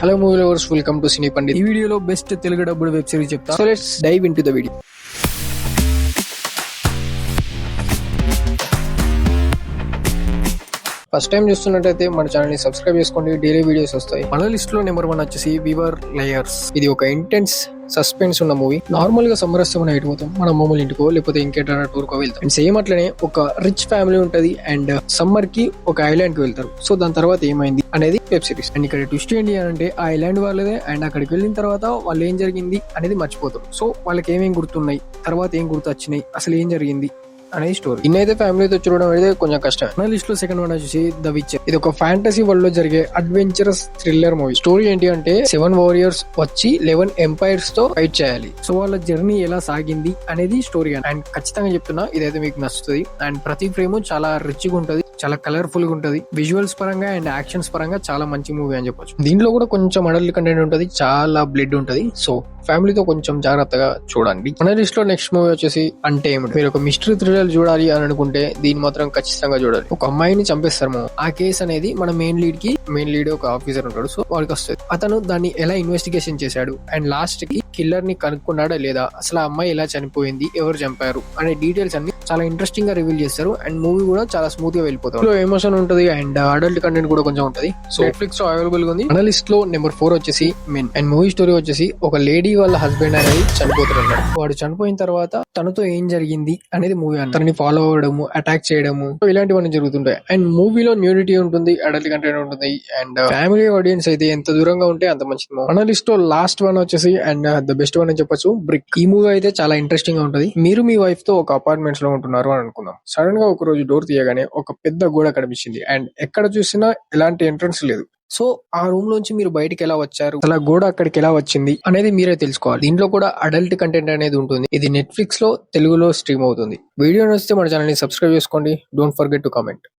Hello movie lovers welcome to cine Pandit ఈ వీడియోలో best Telugu dubbed web series చెప్తా. So let's dive into the video first time చూస్తున్నట్టయితే మన ఛానల్ని subscribe చేసుకోండి. డైలీ వీడియోస్ వస్తాయి. మన లిస్ట్లో నెంబర్ వన్ వచ్చేసి వివర్ లేయర్స్ ఇది ఒక ఇంటెన్స్ సస్పెన్స్ ఉన్న మూవీ నార్మల్గా సమ్మర్ వస్తే పోతాం. మన మమ్మల్ని ఇంటికో లేకపోతే ఇంకెటైనా టూర్ కో వెళ్తాం. అండ్ సేమ్ అట్లనే ఒక రిచ్ ఫ్యామిలీ ఉంటది. అండ్ సమ్మర్కి ఒక ఐలాండ్కి వెళ్తారు. సో దాని తర్వాత ఏమైంది అనేది వెబ్ సిరీస్ అండ్ ఇక్కడ ట్విస్ట్ ఏంటి అని అంటే ఆ ఐలాండ్ వాళ్ళదే. అండ్ అక్కడికి వెళ్ళిన తర్వాత వాళ్ళు ఏం జరిగింది అనేది మర్చిపోతారు సో వాళ్ళకి ఏమేం గుర్తున్నాయి? తర్వాత ఏం గుర్తు వచ్చినాయి అసలు ఏం జరిగింది? అనేది స్టోరీ ఇన్నైతే ఫ్యామిలీతో చూడడం అనేది కొంచెం కష్టం మన లిస్ట్లో సెకండ్ వన్ వచ్చేసి ద విచ్ ఇది ఒక ఫ్యాంటసీ వరల్డ్లో జరిగే అడ్వెంచరస్ థ్రిల్లర్ మూవీ స్టోరీ ఏంటి అంటే సెవెన్ వారియర్స్ వచ్చి లెవెన్ ఎంపైర్స్తో ఫైట్ చేయాలి. సో వాళ్ళ జర్నీ ఎలా సాగింది అనేది స్టోరీ అండ్ ఖచ్చితంగా చెప్తున్నా ఇదైతే మీకు నచ్చుతుంది. అండ్ ప్రతి ఫ్రేమ్ చాలా రిచ్గా ఉంటది. చాలా కలర్ఫుల్గా ఉంటుంది. విజువల్స్ పరంగా అండ్ యాక్షన్స్ పరంగా చాలా మంచి మూవీ అని చెప్పొచ్చు. దీంట్లో కూడా కొంచెం అడల్ట్ కంటెంట్ ఉంటుంది చాలా బ్లడ్ ఉంటుంది. సో ఫ్యామిలీతో కొంచెం జాగ్రత్తగా చూడండి. మన లిస్ట్లో నెక్స్ట్ మూవీ వచ్చేసి అంటే మీరు ఒక మిస్టరీ థ్రిల్లర్ చూడాలి అని అనుకుంటే దీన్ని మాత్రం ఖచ్చితంగా చూడాలి ఒక అమ్మాయిని చంపేస్తారు మనం ఆ కేసు అనేది మన మెయిన్ లీడ్కి మెయిన్ లీడ్ ఒక ఆఫీసర్ ఉంటాడు. సో వాడికి వస్తుంది. అతను దాన్ని ఎలా ఇన్వెస్టిగేషన్ చేశాడు? అండ్ లాస్ట్కి కిల్లర్ని కనుక్కున్నాడా లేదా? అసలు ఆ అమ్మాయి ఎలా చనిపోయింది? ఎవరు చంపారు? అనే డీటెయిల్స్ అన్ని చాలా ఇంట్రెస్టింగ్గా రివీల్ చేస్తారు. అండ్ మూవీ కూడా చాలా స్మూత్గా వెళ్ళిపోతాం ఎమోషన్ ఉంటది అండ్ అడల్ట్ కంటెంట్ కూడా కొంచెం ఉంటది. సో నెట్ఫ్లిక్స్లో అవైలబుల్గా ఉంది. మన లిస్ట్లో నెంబర్ ఫోర్ వచ్చేసి మెన్ అండ్ మూవీ స్టోరీ వచ్చేసి ఒక లేడీ వాళ్ళ హస్బెండ్ అనేది చనిపోతున్నాడు వాడు చనిపోయిన తర్వాత తనతో ఏం జరిగింది అనేది మూవీ అన్న. తనని ఫాలో అవ్వడము అటాక్ చేయడము ఇలాంటివన్నీ జరుగుతుంటాయి. అండ్ మూవీలో న్యూడిటీ ఉంటుంది అడల్ట్ కంటెంట్ ఉంటుంది అండ్ ఫ్యామిలీ ఆడియన్స్ అయితే ఎంత దూరంగా ఉంటే అంత మంచిది మన లిస్ట్లో లాస్ట్ వన్ వచ్చేసి అండ్ ద బెస్ట్ వన్ అని చెప్పొచ్చు. బ్రిక్ ఈ మూవీ అయితే చాలా ఇంట్రెస్టింగ్గా ఉంటుంది. మీరు మీ వైఫ్తో ఒక అపార్ట్మెంట్స్లో ఉంటున్నారు అని అనుకుందాం. సడన్గా ఒక రోజు డోర్ తీయగానే ఒక పెద్ద గోడ కనిపించింది. అండ్ ఎక్కడ చూసినా ఎలాంటి ఎంట్రన్స్ లేదు. సో ఆ రూమ్ లోంచి మీరు బయటికి ఎలా వచ్చారు? అలా గోడ అక్కడికి ఎలా వచ్చింది అనేది మీరే తెలుసుకోవాలి. దీంట్లో కూడా అడల్ట్ కంటెంట్ అనేది ఉంటుంది. ఇది నెట్ఫ్లిక్స్లో తెలుగులో స్ట్రీమ్ అవుతుంది. వీడియో నచ్చితే మన ఛానల్ని సబ్స్క్రైబ్ చేసుకోండి. Don't forget to comment